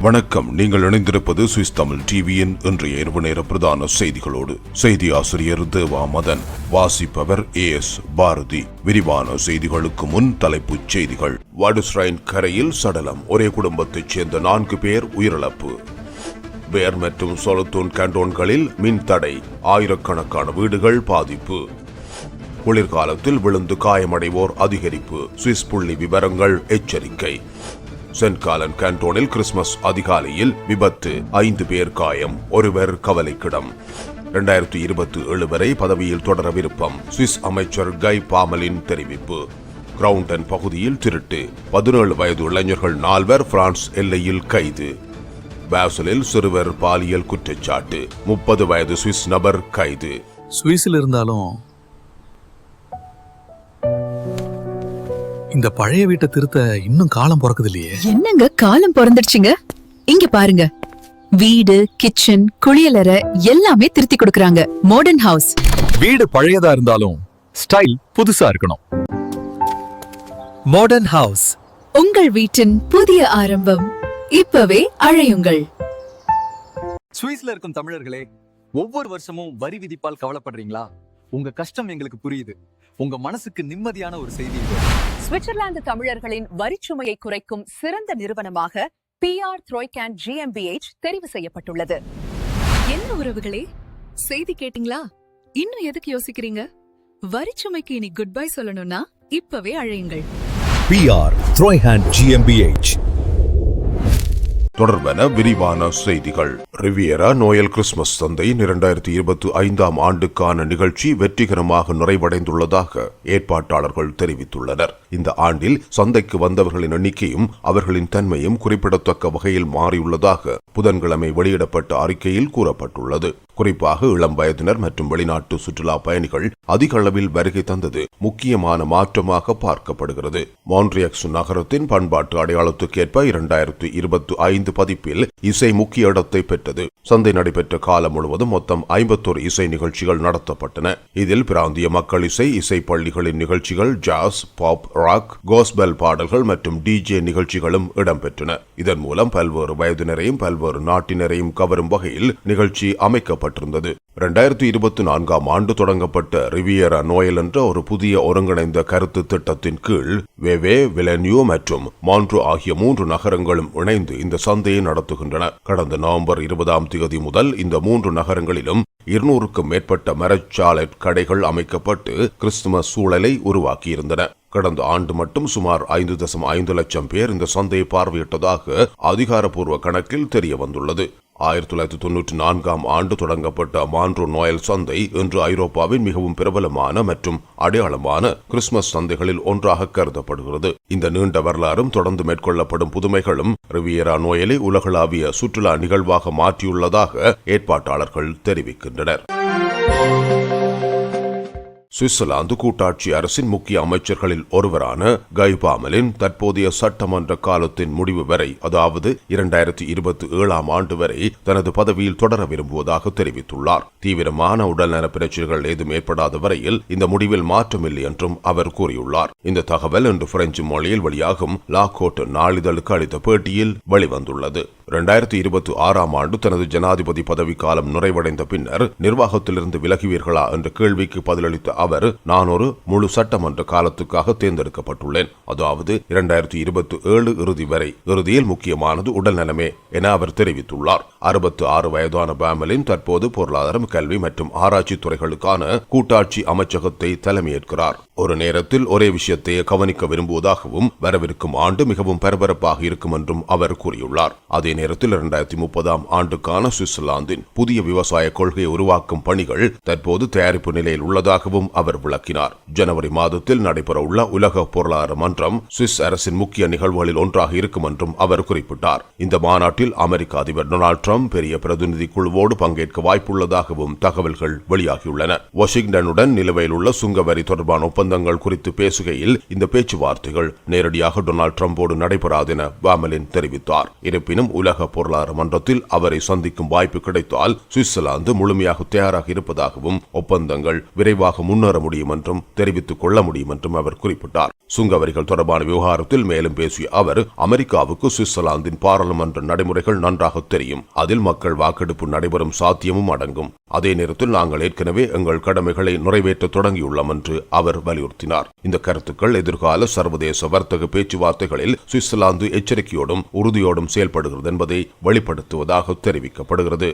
வணக்கம். நீங்கள் இணைந்திருப்பது சுவிஸ் தமிழ் டிவியின் இன்றைய இரவு நேர பிரதான செய்திகளோடு. செய்தி ஆசிரியர் தேவா மதன் வாசிப்பவர் ஏ எஸ் பாரதி. விரிவான செய்திகளுக்கு முன் தலைப்புச் செய்திகள். வாடுஸ்ரைன் கரையில் சடலம். ஒரே குடும்பத்தைச் சேர்ந்த நான்கு பேர் உயிரிழப்பு. பேர் மற்றும் சொலத்தூன் கண்டோன்களில் மின் தடை. ஆயிரக்கணக்கான வீடுகள் பாதிப்பு. குளிர்காலத்தில் விழுந்து காயமடைவோர் அதிகரிப்பு. சுவிஸ் புள்ளி விவரங்கள் எச்சரிக்கை. சென்ட் காலன் கேண்டோனில் கிறிஸ்துமஸ் அதிகாலையில் விபத்து ஐந்து பேர் காயம் ஒருவர் கவலைக்கிடம். இரண்டாயிரத்தி இருபத்தி ஏழு வரை பதவியில் தொடர விருப்பம் சுவிஸ் அமைச்சர் கை பாமலின் தெரிவிப்பு. கிரவுண்டன் பகுதியில் திருட்டு பதினேழு வயது இளைஞர்கள் நால்வர் பிரான்ஸ் எல்லையில் கைது. பாசலில் சிறுவர் பாலியல் குற்றச்சாட்டு முப்பது வயது சுவிஸ் நபர் கைது. சுவிஸில் இருந்தாலும் இந்த பழைய வீட்டை திருத்த இன்னும் காலம் பிறக்குது இல்லையே என்னங்க காலம் பிறந்துடுச்சுங்க? இங்க பாருங்க. வீடு கிச்சன் குளியலறை எல்லாமே திருத்தி கொடுக்கறாங்க. மாடர்ன் ஹவுஸ் வீடு பழையதா இருந்தாலும் ஸ்டைல் புதுசா இருக்கணும். மாடர்ன் ஹவுஸ் உங்கள் வீட்டின் புதிய ஆரம்பம் இப்பவே அழையுங்கள். சுவிஸ்ல இருக்கும் தமிழர்களே ஒவ்வொரு வருஷமும் வரி விதிப்பால் கவலைப்படுறீங்களா? உங்க கஷ்டம் எங்களுக்கு புரியுது. உங்க மனசுக்கு நிம்மதியான ஒரு செய்தி சுவிட்சர்லாந்து தமிழர்களின் வரிச்சுமையை குறைக்கும் சிறந்த நிறுவனமாக பிஆர் த்ரோய்கேன் ஜிஎம்பிஎச் தெரிவு செய்யப்பட்டுள்ளது. என்ன உறவுகளே? செய்தி கேட்டிங்களா? இன்னும் எதுக்கு யோசிக்கிறீங்க? வரிச்சுமைக்கு இனி குட் பை சொல்லணும்னா இப்பவே அழையுங்கள். பிஆர் த்ரோய்ஹேண்ட் ஜிஎம்பிஎச் தொடர்பென விரிவான செய்திகள். ரிவியரா நோயல் கிறிஸ்துமஸ் சந்தை இரண்டாயிரத்தி இருபத்தி ஐந்தாம் ஆண்டுக்கான நிகழ்ச்சி வெற்றிகரமாக நிறைவடைந்துள்ளதாக ஏற்பாட்டாளர்கள் தெரிவித்துள்ளனர். இந்த ஆண்டில் சந்தைக்கு வந்தவர்களின் எண்ணிக்கையும் அவர்களின் தன்மையும் குறிப்பிடத்தக்க வகையில் மாறியுள்ளதாக புதன்கிழமை வெளியிடப்பட்ட அறிக்கையில் கூறப்பட்டுள்ளது. குறிப்பாக இளம் வயதினர் மற்றும் வெளிநாட்டு சுற்றுலா பயணிகள் அதிக அளவில் வருகை தந்தது. முக்கியமான மாற்றமாக பார்க்கப்படுகிறது. மான்ட்ரியக்ஸ் நகரத்தின் பண்பாட்டு அடையாளத்துக்கேற்ப இரண்டாயிரத்து இருபத்தி ஐந்து பதிப்பில் இசை முக்கிய இடத்தை பெற்றது. சந்தை நடைபெற்ற காலம் முழுவதும் மொத்தம் ஐம்பத்தோரு இசை நிகழ்ச்சிகள் நடத்தப்பட்டன. இதில் பிராந்திய மக்கள் இசை இசை பள்ளிகளின் நிகழ்ச்சிகள் ஜாஸ் பாப் ராக் கோஸ்பெல் பாடல்கள் மற்றும் டிஜே நிகழ்ச்சிகளும் இடம்பெற்றன. இதன் மூலம் பல்வேறு வயதினரையும் பல்வேறு நாட்டினரையும் கவரும் வகையில் நிகழ்ச்சி அமைக்கப்பட்டிருந்தது இரண்டாயிரத்தி இருபத்தி நான்காம் ஆண்டு தொடங்கப்பட்ட ரிவியரா நோயல் என்ற ஒரு புதிய ஒருங்கிணைந்த கருத்து திட்டத்தின் கீழ் வெவே விலன்யூ மற்றும் மான்ட்ரோ ஆகிய மூன்று நகரங்களும் இணைந்து இந்த சந்தையை நடத்துகின்றன. கடந்த நவம்பர் இருபதாம் தேதி முதல் இந்த மூன்று நகரங்களிலும் இருநூறுக்கும் மேற்பட்ட மரச்சாலட் கடைகள் அமைக்கப்பட்டு கிறிஸ்துமஸ் சூழலை உருவாக்கியிருந்தன. கடந்த ஆண்டு மட்டும் சுமார் ஐந்து தசம் ஐந்து லட்சம் பேர் இந்த சந்தையை பார்வையிட்டதாக அதிகாரப்பூர்வ கணக்கில் தெரிய வந்துள்ளது ஆயிரத்தி தொள்ளாயிரத்தி தொன்னூற்றி நான்காம் ஆண்டு தொடங்கப்பட்ட மான்ட்ரோ நோயல் சந்தை இன்று ஐரோப்பாவின் மிகவும் பிரபலமான மற்றும் அடையாளமான கிறிஸ்துமஸ் சந்தைகளில் ஒன்றாக கருதப்படுகிறது. இந்த நீண்ட வரலாறும் தொடர்ந்து மேற்கொள்ளப்படும் புதுமைகளும் ரிவியரா நோயலை உலகளாவிய சுற்றுலா நிகழ்வாக மாற்றியுள்ளதாக ஏற்பாட்டாளர்கள் தெரிவிக்கின்றனர். சுவிட்சர்லாந்து கூட்டாட்சி அரசின் முக்கிய அமைச்சர்களில் ஒருவரான கைபாமலின் தற்போதைய சட்டமன்ற காலத்தின் முடிவு வரை அதாவது இரண்டாயிரத்தி இருபத்தி ஏழாம் ஆண்டு வரை தனது பதவியில் தொடர விரும்புவதாக தெரிவித்துள்ளார். தீவிரமான உடல்நல பிரச்சனைகள் ஏதும் ஏற்படாத வரையில் இந்த முடிவில் மாற்றமில்லை என்றும் அவர் கூறியுள்ளார். இந்த தகவல் இன்று பிரெஞ்சு மொழியில் வெளியாகும் லாகோட் நாளிதழுக்கு அளித்த பேட்டியில் வெளிவந்துள்ளது. இரண்டாயிரத்தி இருபத்தி ஆறாம் ஆண்டு தனது ஜனாதிபதி பதவிக்காலம் நிறைவடைந்த பின்னர் நிர்வாகத்திலிருந்து விலகுவீர்களா என்ற கேள்விக்கு பதிலளித்த அவர் நான் ஒரு முழு சட்டமன்ற காலத்துக்காக தேர்ந்தெடுக்கப்பட்டுள்ளேன். அதாவது இரண்டாயிரத்தி இருபத்தி ஏழு இறுதி வரை. இறுதியில் முக்கியமானது உடல் நலமே என அவர் தெரிவித்துள்ளார். அறுபத்து ஆறு வயதான பேமலின் தற்போது பொருளாதாரம் கல்வி மற்றும் ஆராய்ச்சி துறைகளுக்கான கூட்டாட்சி அமைச்சகத்தை தலைமையேற்கிறார். ஒரு நேரத்தில் ஒரே விஷயத்தை கவனிக்க விரும்புவதாகவும் வரவிருக்கும் ஆண்டு மிகவும் பரபரப்பாக இருக்கும் என்றும் அவர் கூறியுள்ளார். அதே நேரத்தில் இரண்டாயிரத்தி முப்பதாம் ஆண்டுக்கான சுவிட்சர்லாந்தின் புதிய விவசாய கொள்கையை உருவாக்கும் பணிகள் தற்போது தயாரிப்பு நிலையில் உள்ளதாகவும் அவர் விளக்கினார். ஜனவரி மாதத்தில் நடைபெறவுள்ள உலக பொருளாதார மன்றம் சுவிஸ் அரசின் முக்கிய நிகழ்வுகளில் ஒன்றாக இருக்கும் என்றும் அவர் குறிப்பிட்டார். இந்த மாநாட்டில் அமெரிக்க அதிபர் டொனால்டு ட்ரம்ப் பெரிய பிரதிநிதி குழுவோடு பங்கேற்க வாய்ப்புள்ளதாகவும் தகவல்கள் வெளியாகியுள்ளன. வாஷிங்டனுடன் நிலுவையில் உள்ள சுங்கவரி தொடர்பான ஒப்பந்தங்கள் குறித்து பேசுகையில் இந்த பேச்சுவார்த்தைகள் நேரடியாக டொனால்டு ட்ரம்போடு நடைபெறாது என பாமலின் தெரிவித்தார். இருப்பினும் உலக பொருளாதார மன்றத்தில் அவரை சந்திக்கும் வாய்ப்பு கிடைத்தால் சுவிட்சர்லாந்து முழுமையாக தயாராக இருப்பதாகவும் ஒப்பந்தங்கள் விரைவாக முன்னேற முடியும் என்றும் தெரிவித்துக் கொள்ள முடியும் என்றும் அவர் குறிப்பிட்டார். சுங்கவரிகள் தொடர்பான விவகாரத்தில் மேலும் பேசிய அவர் அமெரிக்காவுக்கு சுவிட்சர்லாந்தின் பாராளுமன்ற நடைமுறைகள் நன்றாக தெரியும். அதில் மக்கள் வாக்கெடுப்பு நடைபெறும் சாத்தியமும் அடங்கும். அதே நேரத்தில் நாங்கள் ஏற்கனவே எங்கள் கடமைகளை நிறைவேற்ற தொடங்கியுள்ளோம் என்று அவர் வலியுறுத்தினார். இந்த கருத்துக்கள் எதிர்கால சர்வதேச வர்த்தக பேச்சுவார்த்தைகளில் சுவிட்சர்லாந்து எச்சரிக்கையோடும் உறுதியோடும் செயல்படுகிறது என்பதை வெளிப்படுத்துவதாக தெரிவிக்கப்படுகிறது.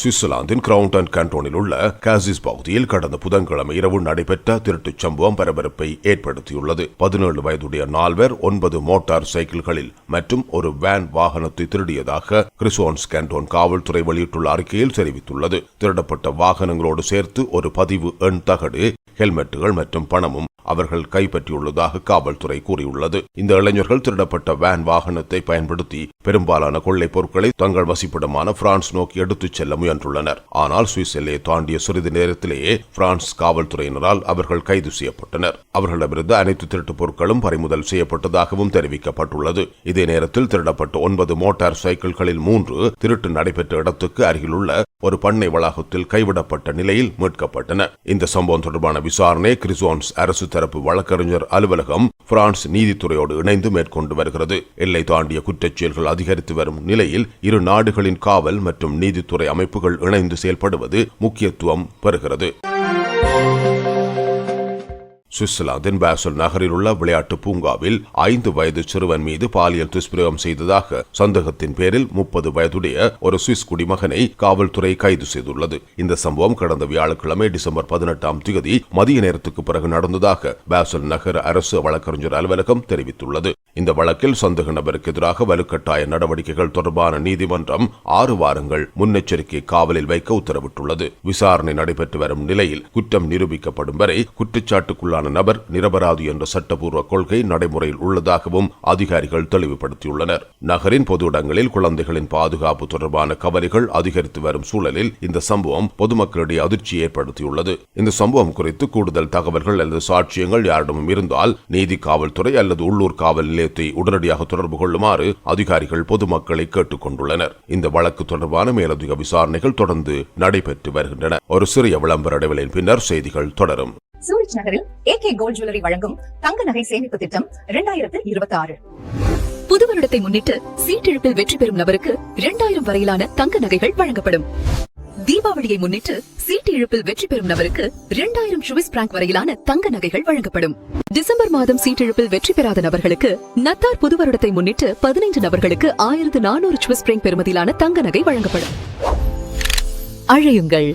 சுவிட்சர்லாந்தின் கிரவுண்டன் கண்டோனில் உள்ள காசிஸ் பகுதியில் கடந்த புதன்கிழமை இரவு நடைபெற்ற திருட்டுச் சம்பவம் பரபரப்பை ஏற்படுத்தியுள்ளது. பதினேழு வயதுடைய நால்வர் ஒன்பது மோட்டார் சைக்கிள்களில் மற்றும் ஒரு வேன் வாகனத்தை திருடியதாக கிறிசோன்ஸ் கேண்டோன் காவல்துறை வெளியிட்டுள்ள அறிக்கையில் தெரிவித்துள்ளது. திருடப்பட்ட வாகனங்களோடு சேர்த்து ஒரு பதிவு எண் தகடு ஹெல்மெட்டுகள் மற்றும் பணமும் அவர்கள் கைப்பற்றியுள்ளதாக காவல்துறை கூறியுள்ளது. இந்த இளைஞர்கள் திருடப்பட்ட வேன் வாகனத்தை பயன்படுத்தி பெரும்பாலான கொள்ளை பொருட்களை தங்கள் வசிப்பிடமான பிரான்ஸ் நோக்கி எடுத்துச் செல்ல முயன்றுள்ளனர் ஆனால் சுவிஸ் எல்லையை தாண்டிய சிறிது நேரத்திலேயே பிரான்ஸ் காவல்துறையினரால் அவர்கள் கைது செய்யப்பட்டனர். அவர்களிடமிருந்து அனைத்து திருட்டு பொருட்களும் பறிமுதல் செய்யப்பட்டதாகவும் தெரிவிக்கப்பட்டுள்ளது. இதே நேரத்தில் திருடப்பட்ட ஒன்பது மோட்டார் சைக்கிள்களில் மூன்று திருட்டு நடைபெற்ற இடத்துக்கு அருகிலுள்ள ஒரு பண்ணை வளாகத்தில் கைவிடப்பட்ட நிலையில் மீட்கப்பட்டன. இந்த சம்பவம் தொடர்பான விசாரணை கிறிசோன்ஸ் அரசு தரப்பு வழக்கறிஞர் அலுவலகம் பிரான்ஸ் நீதித்துறையோடு இணைந்து மேற்கொண்டு வருகிறது. எல்லை தாண்டிய குற்றச்செயல்கள் அதிகரித்து வரும் நிலையில் இரு நாடுகளின் காவல் மற்றும் நீதித்துறை அமைப்பு அமைப்புகள் இணைந்து செயல்படுவது முக்கியத்துவம் பெறுகிறது. சுவிட்சர்லாந்தின் பேசல் நகரில் உள்ள விளையாட்டு பூங்காவில் ஐந்து வயது சிறுவன் மீது பாலியல் துஷ்பிரயோகம் செய்ததாக சந்தேகத்தின் பேரில் முப்பது வயதுடைய ஒரு சுவிஸ் குடிமகனை காவல்துறை கைது செய்துள்ளது. இந்த சம்பவம் கடந்த வியாழக்கிழமை டிசம்பர் பதினெட்டாம் தேதி மதிய நேரத்துக்கு பிறகு நடந்ததாக பேசல் நகர் அரசு வழக்கறிஞர் அலுவலகம் தெரிவித்துள்ளது. இந்த வழக்கில் சந்தேக நபருக்கு எதிராக வலுக்கட்டாய நடவடிக்கைகள் தொடர்பான நீதிமன்றம் ஆறு வாரங்கள் முன்னெச்சரிக்கை காவலில் வைக்க உத்தரவிட்டுள்ளது. விசாரணை நடைபெற்று வரும் நிலையில் குற்றம் நிரூபிக்கப்படும் வரை குற்றச்சாட்டுக்குள்ளான நபர் நிரபராதி என்ற சட்டபூர்வ கொள்கை நடைமுறையில் உள்ளதாகவும் அதிகாரிகள் தெளிவுபடுத்தியுள்ளனர். நகரின் பொது இடங்களில் குழந்தைகளின் பாதுகாப்பு தொடர்பான கவலைகள் அதிகரித்து வரும் சூழலில் இந்த சம்பவம் பொதுமக்களிடையே அதிர்ச்சி ஏற்படுத்தியுள்ளது. இந்த சம்பவம் குறித்து கூடுதல் தகவல்கள் அல்லது சாட்சியங்கள் யாரிடமும் இருந்தால் நீதி காவல்துறை அல்லது உள்ளூர் காவல் நிலையத்தை உடனடியாக தொடர்பு கொள்ளுமாறு அதிகாரிகள் பொதுமக்களை கேட்டுக் கொண்டுள்ளனர். இந்த வழக்கு தொடர்பான மேலதிக விசாரணைகள் தொடர்ந்து நடைபெற்று வருகின்றன. ஒரு சிறிய விளம்பர இடைவெளியின் பின்னர் செய்திகள் தொடரும். சூரிச் நகரில் ஏ கே கோல்ட் ஜுவல்லரி வழங்கும் தங்க நகை சேமிப்பு திட்டம் இரண்டாயிரத்து இருபத்தி ஆறு புது வருடத்தை முன்னிட்டு சீட்டிழப்பில் வெற்றி பெறும் நபருக்கு இரண்டாயிரம் வரையிலான தங்க நகைகள் வழங்கப்படும். தீபாவளியை முன்னிட்டு சீட்டு இழுப்பில் வெற்றி பெறும் நபருக்கு இரண்டாயிரம் சுவிஸ் பிராங்க் வரையிலான தங்க நகைகள் வழங்கப்படும். டிசம்பர் மாதம் சீட்டிழப்பில் வெற்றி பெறாத நபர்களுக்கு நத்தார் புது வருடத்தை முன்னிட்டு பதினைந்து நபர்களுக்கு ஆயிரத்து நானூறு சுவிஸ் பிராங்க் பெறுமதியிலான தங்க நகை வழங்கப்படும். அழையுங்கள்.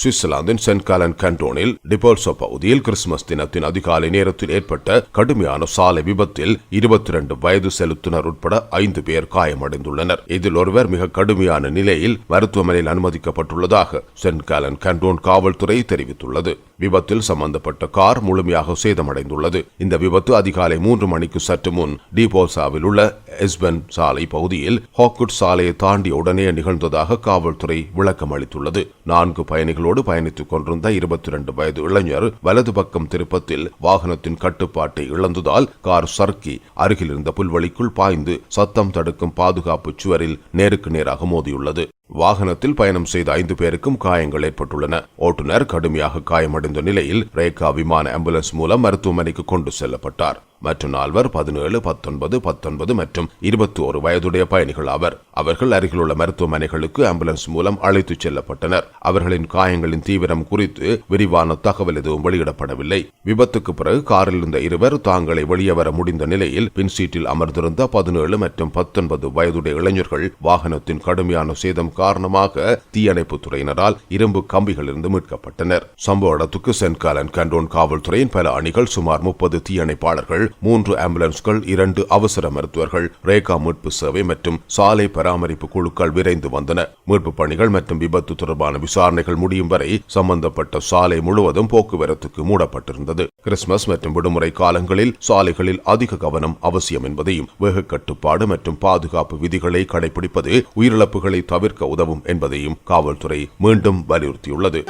சுவிட்சர்லாந்தின் சென்ட் காலன் கண்டோனில் டிபோல்சோ பகுதியில் கிறிஸ்துமஸ் தினத்தின் அதிகாலை நேரத்தில் ஏற்பட்ட கடுமையான சாலை விபத்தில் இருபத்தி இரண்டு வயது செலுத்தினர் உட்பட ஐந்து பேர் காயமடைந்துள்ளனர். இதில் ஒருவர் மிக கடுமையான நிலையில் மருத்துவமனையில் அனுமதிக்கப்பட்டுள்ளதாக சென்ட் காலன் கண்டோன் காவல்துறை தெரிவித்துள்ளது. விபத்தில் சம்பந்தப்பட்ட கார் முழுமையாக சேதமடைந்துள்ளது. இந்த விபத்து அதிகாலை மூன்று மணிக்கு சற்று முன் டிபோசாவில் உள்ள எஸ்பென் சாலை பகுதியில் ஹாக்குட் சாலையை தாண்டிய உடனே நிகழ்ந்ததாக காவல்துறை விளக்கம் அளித்துள்ளது. நான்கு பயணிகளோடு பயணித்துக் கொண்டிருந்த இருபத்தி இரண்டு வயது இளைஞர் வலது பக்கம் திருப்பத்தில் வாகனத்தின் கட்டுப்பாட்டை இழந்ததால் கார் சர்க்கி அருகில் இருந்த புல்வெளிக்குள் பாய்ந்து சத்தம் தடுக்கும் பாதுகாப்பு சுவரில் நேருக்கு நேராக மோதியுள்ளது. வாகனத்தில் பயணம் செய்த ஐந்து பேருக்கும் காயங்கள் ஏற்பட்டுள்ளன. ஓட்டுநர் கடுமையாக காயமடைந்த நிலையில் ரேகா விமான ஆம்புலன்ஸ் மூலம் மருத்துவமனைக்கு கொண்டு செல்லப்பட்டார். மற்ற நால்வர் பதினேழு பத்தொன்பது பத்தொன்பது மற்றும் இருபத்தி ஒரு வயதுடைய பயணிகள் ஆவர். அவர்கள் அருகிலுள்ள மருத்துவமனைகளுக்கு ஆம்புலன்ஸ் மூலம் அழைத்துச் செல்லப்பட்டனர். அவர்களின் காயங்களின் தீவிரம் குறித்து விரிவான தகவல் எதுவும் வெளியிடப்படவில்லை. விபத்துக்கு பிறகு காரில் இருந்த இருவர் தாங்களை வெளியே வர முடிந்த நிலையில் பின் சீட்டில் அமர்ந்திருந்த பதினேழு மற்றும் பத்தொன்பது வயதுடைய இளைஞர்கள் வாகனத்தின் கடுமையான சேதம் காரணமாக தீயணைப்பு துறையினரால் இரும்பு கம்பிகளிலிருந்து மீட்கப்பட்டனர். சம்பவ இடத்துக்கு சென்காலன் கண்டோன் காவல்துறையின் பல அணிகள் சுமார் முப்பது தீயணைப்பாளர்கள் மூன்று ஆம்புலன்ஸ்கள் இரண்டு அவசர மருத்துவர்கள் ரேகா மீட்பு சேவை மற்றும் சாலை பராமரிப்பு குழுக்கள் விரைந்து வந்தன. மீட்பு பணிகள் மற்றும் விபத்து தொடர்பான விசாரணைகள் முடியும் வரை சம்பந்தப்பட்ட சாலை முழுவதும் போக்குவரத்துக்கு மூடப்பட்டிருந்தது. கிறிஸ்துமஸ் மற்றும் விடுமுறை காலங்களில் சாலைகளில் அதிக கவனம் அவசியம் என்பதையும் வேக கட்டுப்பாடு மற்றும் பாதுகாப்பு விதிகளை கடைபிடிப்பது உயிரிழப்புகளை தவிர்க்க உதவும் என்பதையும் காவல்துறை மீண்டும் வலியுறுத்தியுள்ளது.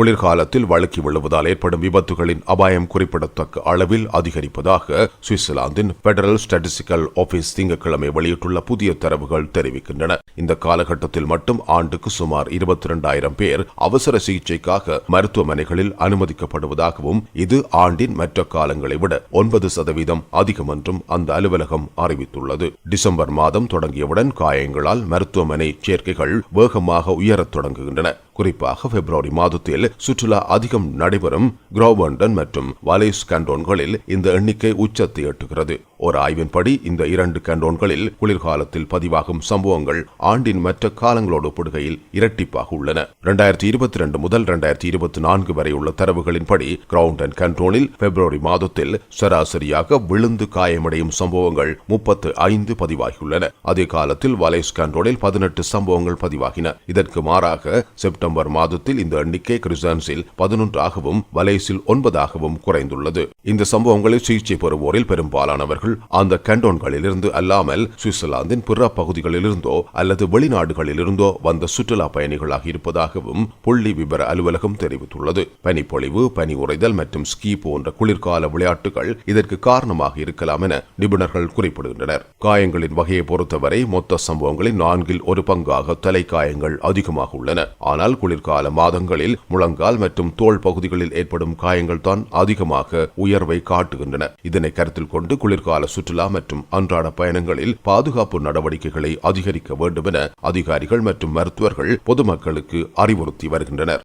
குளிர்காலத்தில் வழுக்கி விழுவதால் ஏற்படும் விபத்துகளின் அபாயம் குறிப்பிடத்தக்க அளவில் அதிகரிப்பதாக சுவிட்சர்லாந்தின் பெடரல் ஸ்டாட்டிஸ்டிக்கல் ஆபீஸ் திங்கட்கிழமை வெளியிட்டுள்ள புதிய தரவுகள் தெரிவிக்கின்றன. இந்த காலகட்டத்தில் மட்டும் ஆண்டுக்கு சுமார் இருபத்தி இரண்டாயிரம் பேர் அவசர சிகிச்சைக்காக மருத்துவமனைகளில் அனுமதிக்கப்படுவதாகவும் இது ஆண்டின் மற்ற காலங்களை விட ஒன்பது சதவீதம் அதிகம் என்றும் அந்த அலுவலகம் அறிவித்துள்ளது. டிசம்பர் மாதம் தொடங்கியவுடன் காயங்களால் மருத்துவமனை சேர்க்கைகள் வேகமாக உயரத் தொடங்குகின்றன. குறிப்பாக பிப்ரவரி மாதத்தில் சுற்றுலா அதிகம் நடைபெறும் குரோவண்டன் மற்றும் வலேஸ் கண்டோன்களில் இந்த எண்ணிக்கை உச்சத்தை எட்டுகிறது. ஒரு ஆய்வின்படி இந்த இரண்டு கண்டோன்களில் குளிர்காலத்தில் பதிவாகும் சம்பவங்கள் ஆண்டின் மற்ற காலங்களோடு ஒப்பிடுகையில் இரட்டிப்பாக உள்ளன. இரண்டாயிரத்தி இருபத்தி ரெண்டு முதல் இரண்டாயிரத்தி இருபத்தி நான்கு வரை உள்ள தரவுகளின்படி கிரவுண்டன் அண்ட் கண்டோனில் பிப்ரவரி மாதத்தில் சராசரியாக விழுந்து காயமடையும் சம்பவங்கள் முப்பத்து ஐந்து பதிவாகியுள்ளன. அதே காலத்தில் வலேஸ் கண்டோனில் பதினெட்டு சம்பவங்கள் பதிவாகின. இதற்கு மாறாக செப்டம்பர் மாதத்தில் இந்த எண்ணிக்கை கிறிஸ்டான்ஸில் பதினொன்றாகவும் வலேசில் ஒன்பதாகவும் குறைந்துள்ளது. இந்த சம்பவங்களில் சிகிச்சை பெறுவோரில் பெரும்பாலானவர்கள் அந்த கண்டோன்களிலிருந்து அல்லாமல் சுவிட்சர்லாந்தின் பிற பகுதிகளிலிருந்தோ அல்லது வெளிநாடுகளிலிருந்தோ வந்த சுற்றுலா பயணிகளாக இருப்பதாகவும் புள்ளி விவர அலுவலகம் தெரிவித்துள்ளது. பனிப்பொழிவு பனி உறைதல் மற்றும் ஸ்கீ போன்ற குளிர்கால விளையாட்டுகள் இதற்கு காரணமாக இருக்கலாம் என நிபுணர்கள் குறிப்பிடுகின்றனர். காயங்களின் வகையை பொறுத்தவரை மொத்த சம்பவங்களின் நான்கில் ஒரு பங்காக தலை காயங்கள் அதிகமாக உள்ளன. ஆனால் குளிர்கால மாதங்களில் முழங்கால் மற்றும் தோள் பகுதிகளில் ஏற்படும் காயங்கள் தான் அதிகமாக உயர்வை காட்டுகின்றன. இதனை கருத்தில் கொண்டு குளிர்கால சுற்றுலா மற்றும் அன்றாட பயணங்களில் பாதுகாப்பு நடவடிக்கைகளை அதிகரிக்க வேண்டும் என அதிகாரிகள் மற்றும் மருத்துவர்கள் பொதுமக்களுக்கு அறிவுறுத்தி வருகின்றனர்.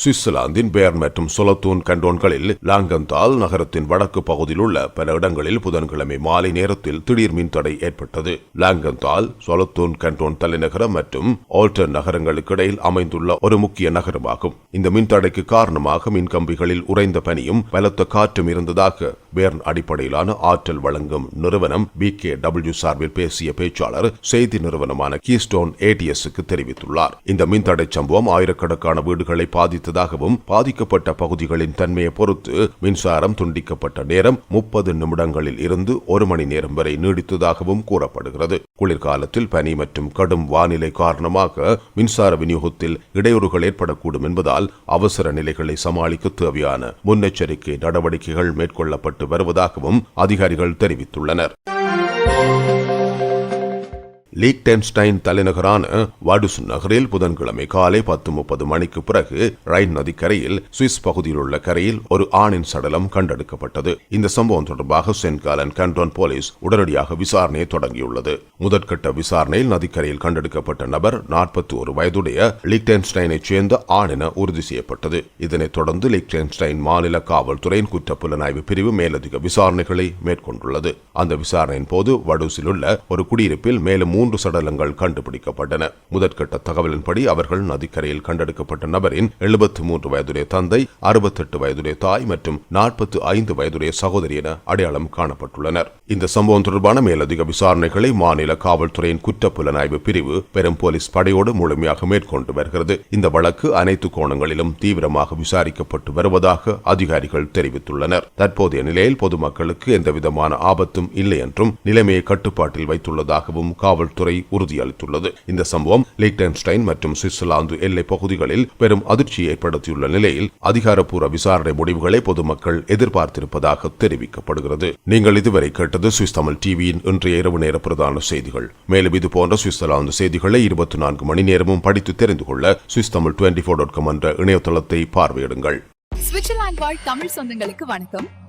சுவிட்சர்லாந்தின் பேர் மற்றும் சொலத்தூன் கண்டோன்களில் லாங்கந்தால் நகரத்தின் வடக்கு பகுதியில் உள்ள பல இடங்களில் புதன்கிழமை மாலை நேரத்தில் திடீர் மின்தடை ஏற்பட்டது. லாங்கந்தால் சொலத்தூன் கண்டோன் தலைநகரம் மற்றும் ஆல்டர் நகரங்களுக்கு இடையில் அமைந்துள்ள ஒரு முக்கிய நகரமாகும். இந்த மின்தடைக்கு காரணமாக மின்கம்பிகளில் உறைந்த பனியும் பலத்த காற்றும் இருந்ததாக பேர்ன் அடிப்படையிலான ஆற்றல் வழங்கும் நிறுவனம் பி கே டபிள்யூ சார்பில் பேசிய பேச்சாளர் செய்தி நிறுவனமான கீஸ்டோன் ஏடிஎஸ்க்கு தெரிவித்துள்ளார். இந்த மின்தடை சம்பவம் ஆயிரக்கணக்கான வீடுகளை பாதித்ததாகவும் பாதிக்கப்பட்ட பகுதிகளின் தன்மையை பொறுத்து மின்சாரம் துண்டிக்கப்பட்ட நேரம் முப்பது நிமிடங்களில் இருந்து ஒரு மணி நேரம் வரை நீடித்ததாகவும் கூறப்படுகிறது. குளிர்காலத்தில் பனி மற்றும் கடும் வானிலை காரணமாக மின்சார விநியோகத்தில் இடையூறுகள் ஏற்படக்கூடும் என்பதால் அவசர நிலைகளை சமாளிக்க தேவையான முன்னெச்சரிக்கை நடவடிக்கைகள் மேற்கொள்ளப்பட்டு வருவதாகவும் அதிகாரிகள் தெரிவித்துள்ளனர். லீக்டென்ஸ்டைன் தலைநகரான வாடுஸ் நகரில் புதன்கிழமை காலை பத்து முப்பது மணிக்கு பிறகு ரைன் நதிக்கரையில் சுவிஸ் பகுதியில் உள்ள கரையில் ஒரு ஆணின் சடலம் கண்டெடுக்கப்பட்டது. இந்த சம்பவம் தொடர்பாக சென்காலன் கண்டோன் போலீஸ் உடனடியாக விசாரணையை தொடங்கியுள்ளது. முதற்கட்ட விசாரணையில் நதிக்கரையில் கண்டெடுக்கப்பட்ட நபர் நாற்பத்தி ஒரு வயதுடைய லீக்டென்ஸ்டைனைச் சேர்ந்த ஆண் என உறுதி செய்யப்பட்டது. இதனைத் தொடர்ந்து லீக்டென்ஸ்டைன் மாநில காவல்துறையின் குற்றப்புலனாய்வு பிரிவு மேலதிக விசாரணைகளை மேற்கொண்டுள்ளது. அந்த விசாரணையின் போது வடூசில் உள்ள ஒரு குடியிருப்பில் மேலும் மூன்று சடலங்கள் கண்டுபிடிக்கப்பட்டன. முதற்கட்ட தகவலின்படி அவர்கள் நதிக்கரையில் கண்டெடுக்கப்பட்ட நபரின் எழுபத்தி மூன்று வயதுடைய தந்தை அறுபத்தெட்டு வயதுடைய தாய் மற்றும் நாற்பத்தி ஐந்து வயதுடைய சகோதரி என அடையாளம் காணப்பட்டுள்ளனர். இந்த சம்பவம் தொடர்பான மேலதிக விசாரணைகளை மாநில காவல்துறையின் குற்றப்புலனாய்வு பிரிவு பெரும் போலீஸ் படையோடு முழுமையாக மேற்கொண்டு வருகிறது. இந்த வழக்கு அனைத்து கோணங்களிலும் தீவிரமாக விசாரிக்கப்பட்டு வருவதாக அதிகாரிகள் தெரிவித்துள்ளனர். தற்போதைய நிலையில் பொதுமக்களுக்கு எந்தவிதமான ஆபத்தும் இல்லை என்றும் நிலைமையை கட்டுப்பாட்டில் வைத்துள்ளதாகவும் காவல்துறை காவல்துறை உறுதியளித்துள்ளது. இந்த சம்பவம் லீக்டன்ஸ்டைன் மற்றும் சுவிட்சர்லாந்து எல்லை பகுதிகளில் பெரும் அதிர்ச்சியை ஏற்படுத்தியுள்ள நிலையில் அதிகாரப்பூர்வ விசாரணை முடிவுகளை பொதுமக்கள் எதிர்பார்த்திருப்பதாக தெரிவிக்கப்படுகிறது. நீங்கள் இதுவரை கேட்டது சுவிஸ் தமிழ் டிவியின் இன்றைய இரவு நேர பிரதான செய்திகள். மேலும் இது போன்ற சுவிட்சர்லாந்து செய்திகளை இருபத்தி நான்கு மணி நேரமும் படித்து தெரிந்து கொள்ள Swiss Tamil twenty four dot com என்ற இணையதளத்தை பார்வையிடுங்கள். சுவிட்சர்லாந்து வாழ் தமிழ் சொந்தங்களுக்கு வணக்கம்.